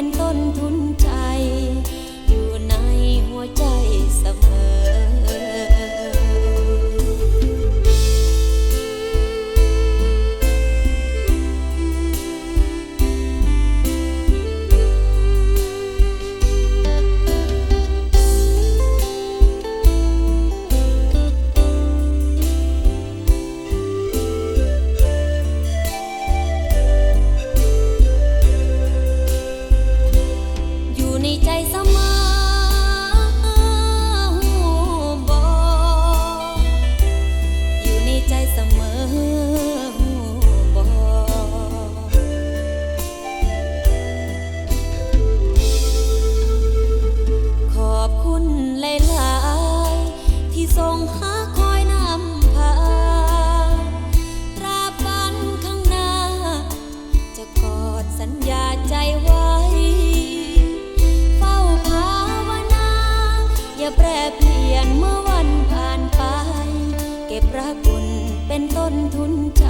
เป็นต้นทุนใจ อยู่ในหัวใจเสมอ เป็นต้นทุนใจ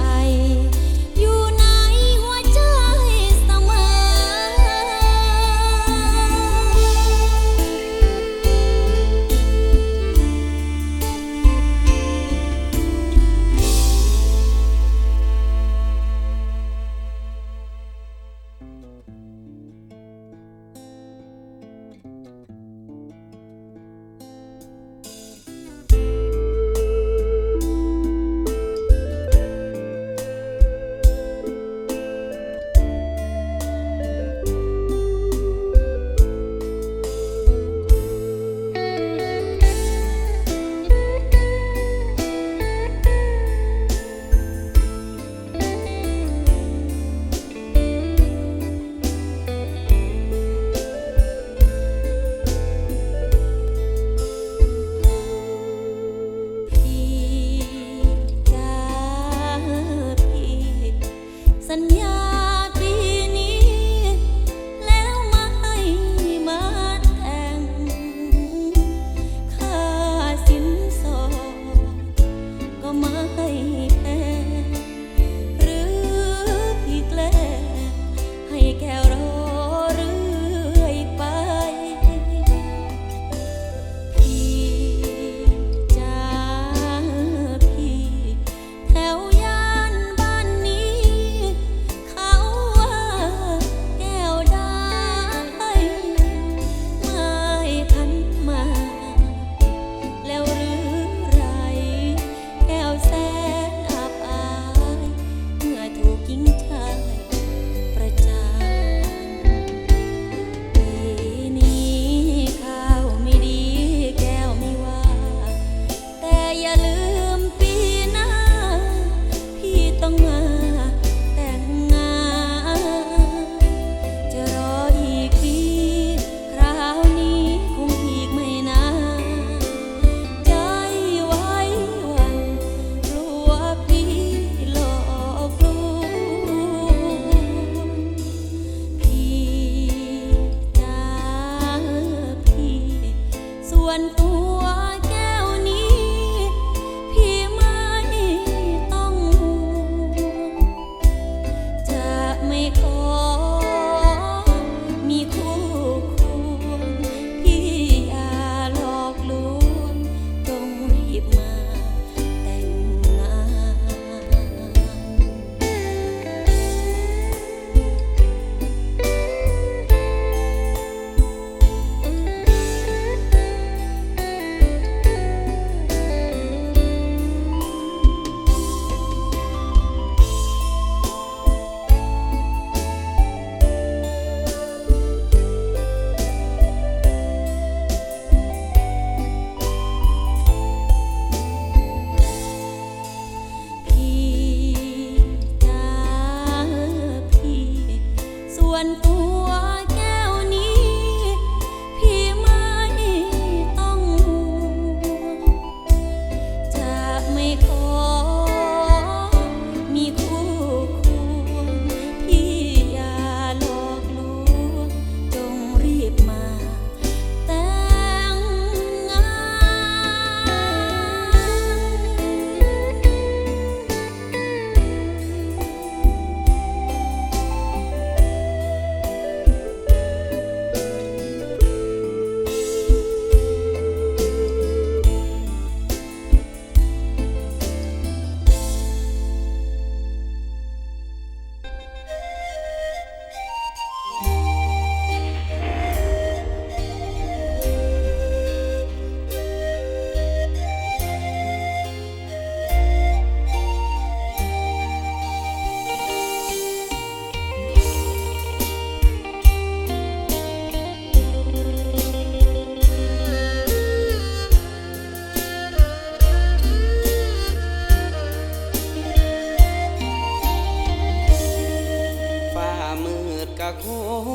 กะค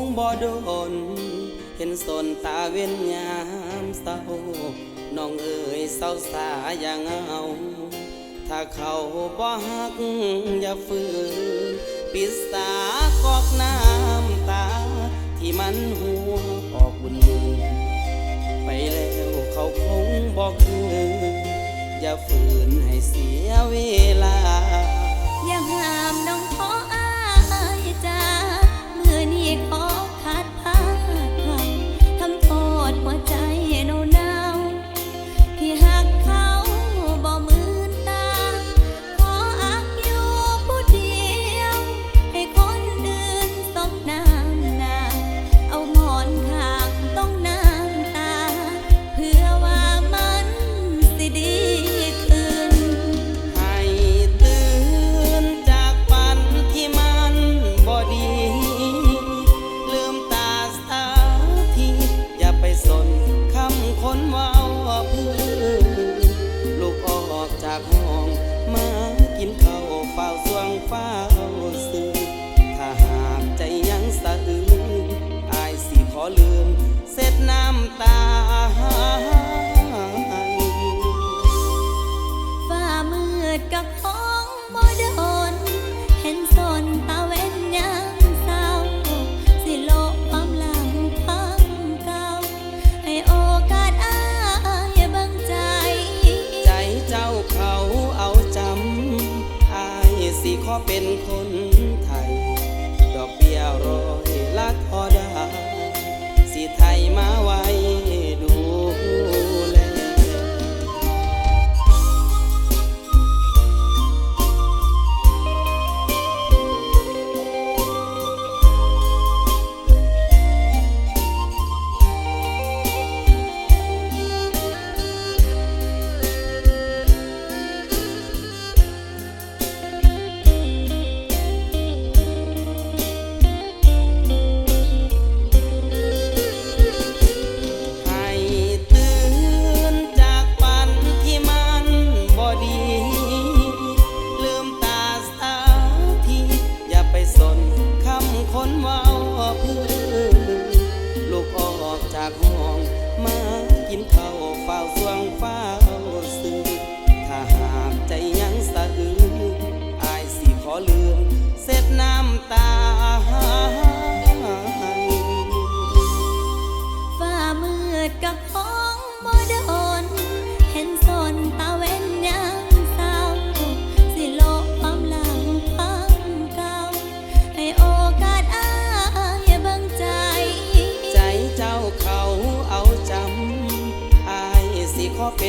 งบ่โดน เห็นสนตาเวียนยามเศร้าน้องเอ๋ยเศร้าสาอย่างเอาถ้าเขาบ่ฮักอย่าฝืนปิดตาคอกน้ำตา ที่มันหัวออกบุญลุไปแล้วเขาคงบอกคืออย่าฝืนให้เสียเวลา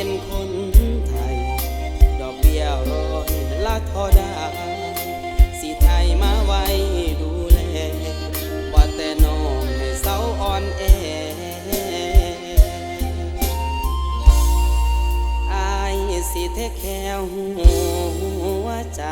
เป็นคนไทย ดอกเบี้ยร้อยละทอด้สิไทยมาไว้ดูแล ว่าแต่น้องให้เศร้าอ่อนแออายสิเทแค่หัวใจ